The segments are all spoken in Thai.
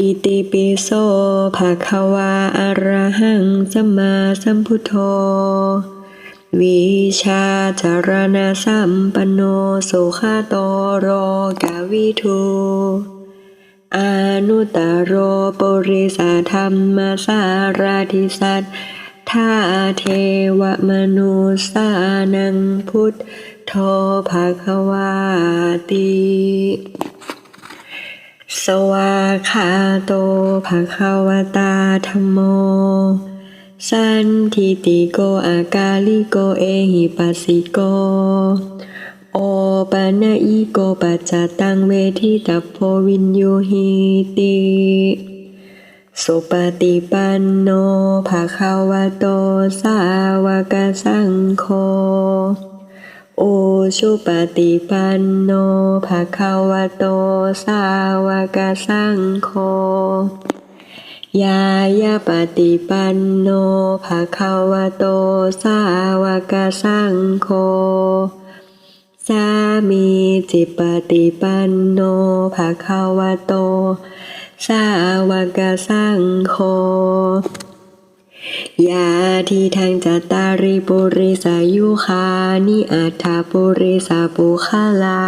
อิติปิโสภะคะวะอะระหังสัมมาสัมพุทโธ วิชาจารณะสัมปันโนสุขโตโรกาวิทูอนุตตโรปุริสาธรรมสาราธิสัตทาเทวมนุสานังพุทโธภะคะวาติ สวากขาโตภะคะวตาธัมโม สันทิติโกอากาลิโกเอหิปัสสิโก โอปะนะอิโกปัจจตังเวทิตาโพวินยูหิติสุปฏิปันโนภะคะวะโตสาวกสังโฆ โอชุปฏิปันโนภะคะวะโตสาวกสังโฆยายาปฏิปันโนภะคะวะโตสาวกสังโฆสามีจิปฏิปันโนภะคะวะโตสาวกสังโฆ ยาทีทางจัตตาริปุริสายุคานิอัฏฐปุริสาปุคาลา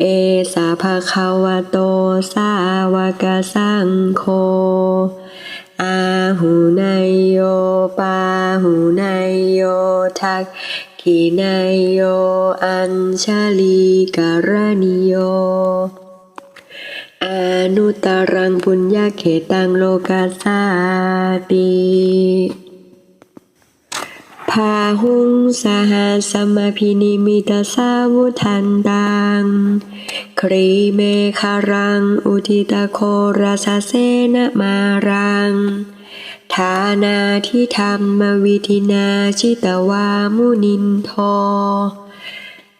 เอสาภะคะวะโตสาวกสังโฆอาหูนายโยปาหูนายโยทักขีนายโย อัญชลีการณิโย นุตรังปุญญาเขตังโลกาสาติพาหุงสหสมพินิมิตาสาวุทันตัง ครีเมคารัง อุทิตโคราสเสนมารัง ฐานาทิธรรมวิธินาชิตวามุนินโท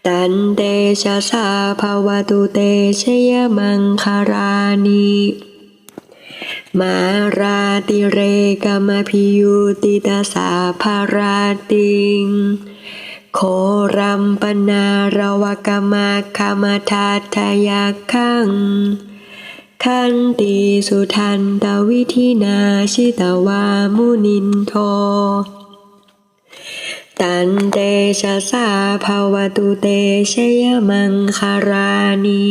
ตันเตชะสาภาวตุเตชยมังคารานิมาราติเรกามพิยุติตาสาภาราติง โครัมปนาระวกมาคามาทัตทยาคัง ขันติสุทันตวิธินาชิตวามุนินโท ตันเตชะสาภาวตุเตชยมังคารานิ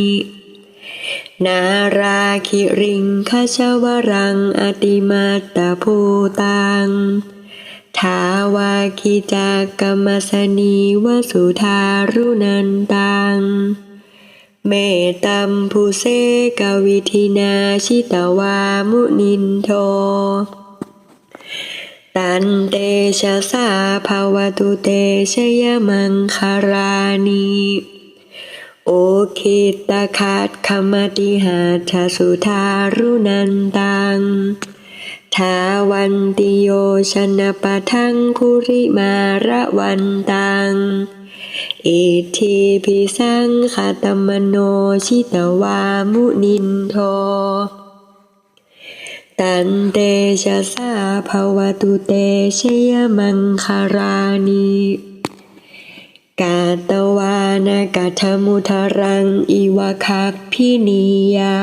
นาราคิริงคชวรังอติมาตาภูตังทาวาคิจากกรรมสนีวสุธารุนันตัง เมตัมภูเสกวิธินาชิตวามุนินโท ตันเตชะสาภาวตุเตชยมังคารานิโอคิตาคาตคมติหาทสุธารุนันตังทาวันติโยชนะปะทังคุริมาระวันตัง อิทิพิสังคาตมโนชิตวามุนินโท ตันเตชะสาภาวตุเตชยมังคารานิกาตวานากาธมุทารังอีวะคักพินิยา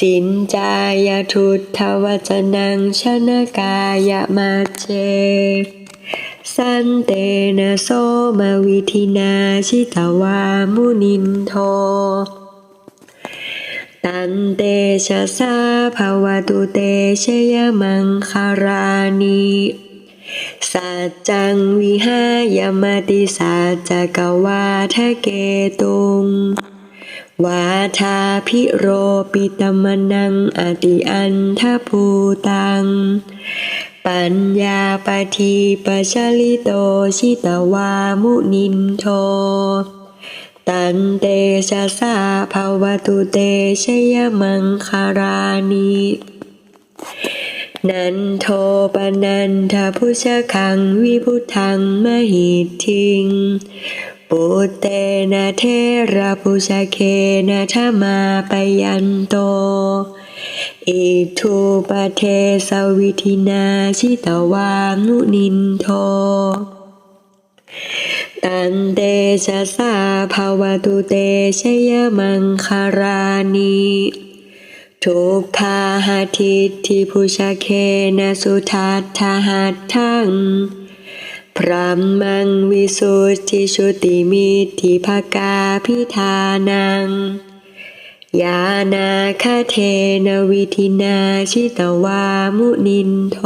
จินจายทุตทวจนังชนกายมาเจ สันเตนะโสมาวิธินาชิตวามุนินโท ตันเตชะสาภาวตุเตชยมังคารานิสัจจังวิหายมติสัจจกวาทะเกตุงวาทาพิโรปิตมนังอติอันทภูตัง ปัญญาปทีปชลิโตชิตวามุนินโท ตันเตชะสาภาวตุเตชยมังคารานินันโทปนันทพุชคังวิพุทังมหิทิง ปุเตนะเทระพุชเคนะธมาปยันโต อิทูปเทสวิธินาชิตวามุนินโท ตันเตชะสาภาวตุเตชยมังคารานิทุกขาหาทิทิพุชาเคนะสุทัตถหัตถังพระมังวิสุทธิชุติมิทิภกาพิธานัง ยานาคาเทนวิธินาชิตวามุนินโท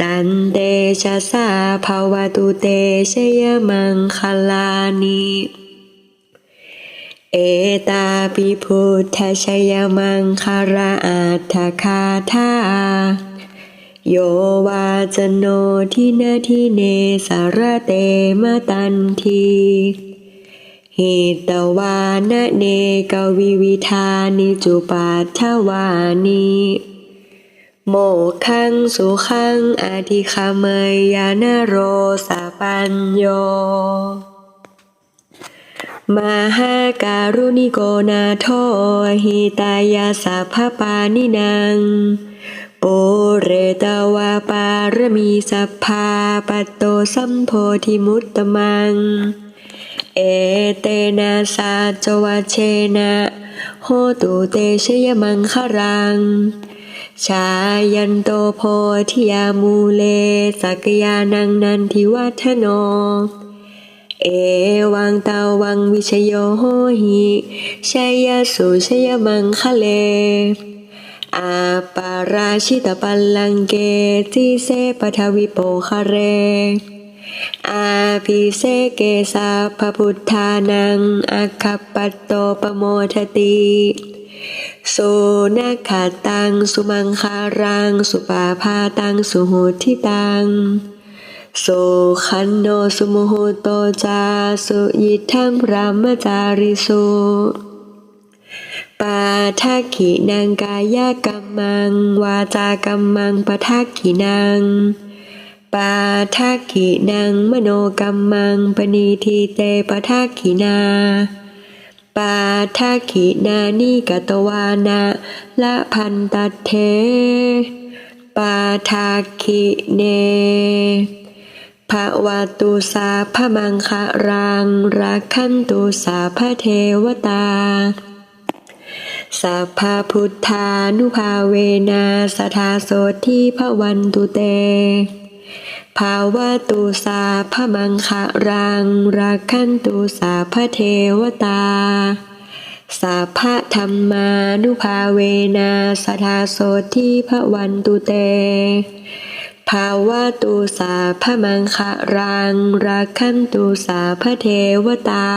ตันเตชะสาภาวตุเตชยมังคลานิเอตาปิพุทธชยมังคาราอัตถคาธาโยวาจโนทินาทิเนสารเตมตันทีหิตวานะเนกวิวิธานิจุปัฏฐวานิ โมขังสุขังอธิคาเมยยานโรสาปัญโยมหาการุณิโกนาโทหิตายาสัพพปานินางปุเรตวาปารมีสัพพาปัตโตสัมโพธิมุตตมัง เอเตนะสาจวะเชนะ โหตุเตชยมังครัง ชายันโตโพธิยามูเลสักยานังนันทิวัฒโน เอวังเตาวังวิชโยโหหิชัยสุชยมังคะเลอาปาราชิตปัลลังเกทิเสปทวิโปคะเร อาภิเสเกสาพพุทธานังอคัปปตโตปโมทติ สุนักขาตัง สุมังคารัง สุปาพาตัง สุโหทิตังสุขันโนสุโมโหโตจา สุยิทังพรหมจาริสุปาทักขินังกายกรรมัง วาจากรรมังปะทักขินังปาทักขินังมโนกรรมังปณีทีเตปะทักขินา ปาทักขินานิกตวานะละพันตเท ปาทักขิเนภวตุสาพมังคะรังรักขันตุสาพเทวตาสัพพพุทธานุภาเวนะสทาโสทิพวันตุเต ภาวะตุสาพมังคะรังรักขันตุสาพระเทวตาสัพพะธรรมานุภาเวนะสทาโสทิพวันตุเต ภาวะตุสาพมังคะรังรักขันตุสาพระเทวตา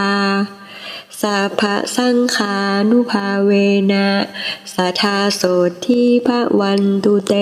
สัพพะสังขานุภาเวนะสทาโสทิพวันตุเต